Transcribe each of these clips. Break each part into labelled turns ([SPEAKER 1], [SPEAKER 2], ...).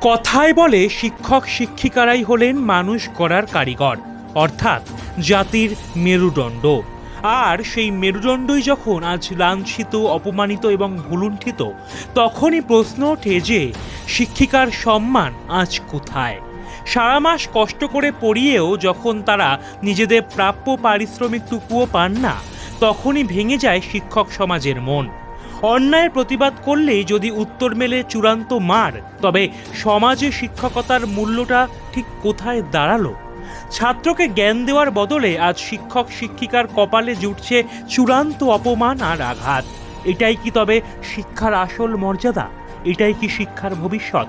[SPEAKER 1] কথায় বলে শিক্ষক শিক্ষিকারাই হলেন মানুষ করার কারিগর, অর্থাৎ জাতির মেরুদণ্ড। আর সেই মেরুদণ্ডই যখন আজ লাঞ্ছিত, অপমানিত এবং ভুলুণ্ঠিত, তখনই প্রশ্ন ওঠে যে, শিক্ষিকার সম্মান আজ কোথায়? সারা মাস কষ্ট করে পড়িয়েও যখন তারা নিজেদের প্রাপ্য পারিশ্রমিকটুকুও পান না, তখনই ভেঙে যায় শিক্ষক সমাজের মন। অন্যায়ের প্রতিবাদ করলেই যদি উত্তর মেলে চূড়ান্ত মার, তবে সমাজে শিক্ষকতার মূল্যটা ঠিক কোথায় দাঁড়াল? ছাত্রকে জ্ঞান দেওয়ার বদলে আজ শিক্ষক শিক্ষিকার কপালে জুটছে চূড়ান্ত অপমান আর আঘাত। এটাই কি তবে শিক্ষার আসল মর্যাদা? এটাই কি শিক্ষার ভবিষ্যৎ?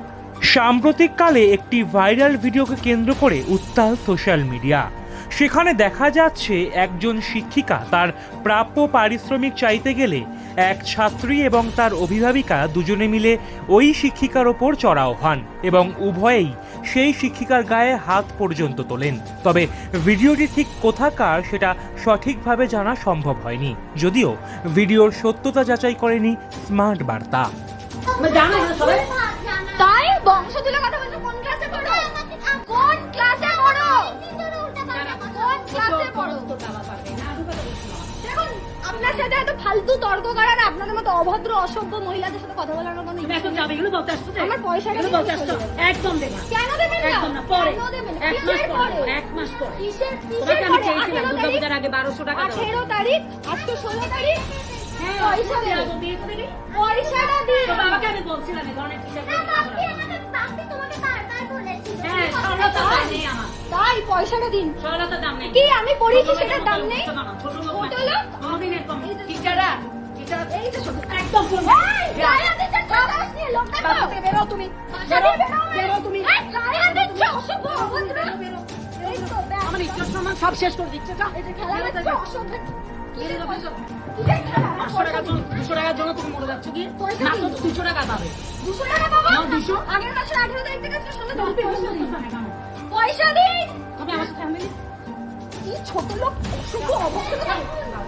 [SPEAKER 1] সাম্প্রতিককালে একটি ভাইরাল ভিডিওকে কেন্দ্র করে উত্তাল সোশ্যাল মিডিয়া। সেখানে দেখা যাচ্ছে একজন শিক্ষিকা। তার প্রাপ্য পারিশ্রমিক চাইতে গেলে এক ছাত্রী এবং তার অভিভাবিকা দুজনে মিলে ওই শিক্ষিকার ওপর চড়াও হন এবং উভয়েই সেই শিক্ষিকার গায়ে হাত পর্যন্ত তোলেন। তবে ভিডিওটি ঠিক কোথাকার সেটা সঠিকভাবে জানা সম্ভব হয়নি। যদিও ভিডিওর সত্যতা যাচাই করেনি স্মার্ট বার্তা।
[SPEAKER 2] আপনার সাথে এত ফালতু তর্ক করার আপনাদের মতো অভদ্র অসভ্য মহিলাদের সাথে কথা বলার কোনো
[SPEAKER 3] তুমি এখন যাবে এগুলো বলতে আসছো
[SPEAKER 2] আমার পয়সাটা
[SPEAKER 3] এগুলো বলতে আসছো? একদম দেবে
[SPEAKER 2] কেন দেবেন না?
[SPEAKER 3] একদম না পরে? এক মাস পরে? এক মাস পরে।
[SPEAKER 2] কিসের কিসের
[SPEAKER 3] আমি? চেয়েছিলাম
[SPEAKER 2] আঠেরো
[SPEAKER 3] দুর্গা পূজার আগে বারোশো টাকা দেওয়া
[SPEAKER 2] আঠেরো তারিখ? আজকে ষোলো তারিখ?
[SPEAKER 3] হ্যাঁ
[SPEAKER 2] পয়সা দেবো,
[SPEAKER 3] দিয়ে দিবি। তো বাবাকে আমি বলছিলাম এই ধরনের t-shirt পরে কথা বলার। হ্যাঁ সরলতা নেই আমার।
[SPEAKER 2] তাই পয়সাটা দিন।
[SPEAKER 3] সরলতা দাম নেই।
[SPEAKER 2] কি আমি পড়িয়েছি সেটার দাম নেই?
[SPEAKER 3] ছোট লোক
[SPEAKER 2] ছোট এই
[SPEAKER 3] টিচাররা
[SPEAKER 2] ছোট
[SPEAKER 3] একদম
[SPEAKER 2] গায়ে হাত নিয়ে লোকটা তো।
[SPEAKER 3] বেরো তুমি। বেরো
[SPEAKER 2] বেরো।
[SPEAKER 3] তুমি।
[SPEAKER 2] এই, গায়ে হাত অসভ্য, অভদ্র। এই তো,
[SPEAKER 3] আমার ইজ্জত সম্মান সব শেষ করে দিচ্ছে। যা
[SPEAKER 2] এই খেলা হচ্ছে, অসভ্য।
[SPEAKER 3] বেরো যাবে, চল।
[SPEAKER 2] কিসের খেলা?
[SPEAKER 3] পাঁচশো টাকার দুশো টাকার জন্য তুমি মরে যাচ্ছ কি?
[SPEAKER 2] পয়সা
[SPEAKER 3] মাত্র দুশো টাকা পাবে।
[SPEAKER 2] দুশো টাকা পাবো?
[SPEAKER 3] দুশো।
[SPEAKER 2] আগের মাসের আঠেরো তারিখ থেকে আজকে ষোলো তারিখ পয়সা দিন।
[SPEAKER 3] কেন?
[SPEAKER 2] পয়সা দিন
[SPEAKER 3] তুমি আমার সাথে family?
[SPEAKER 2] কি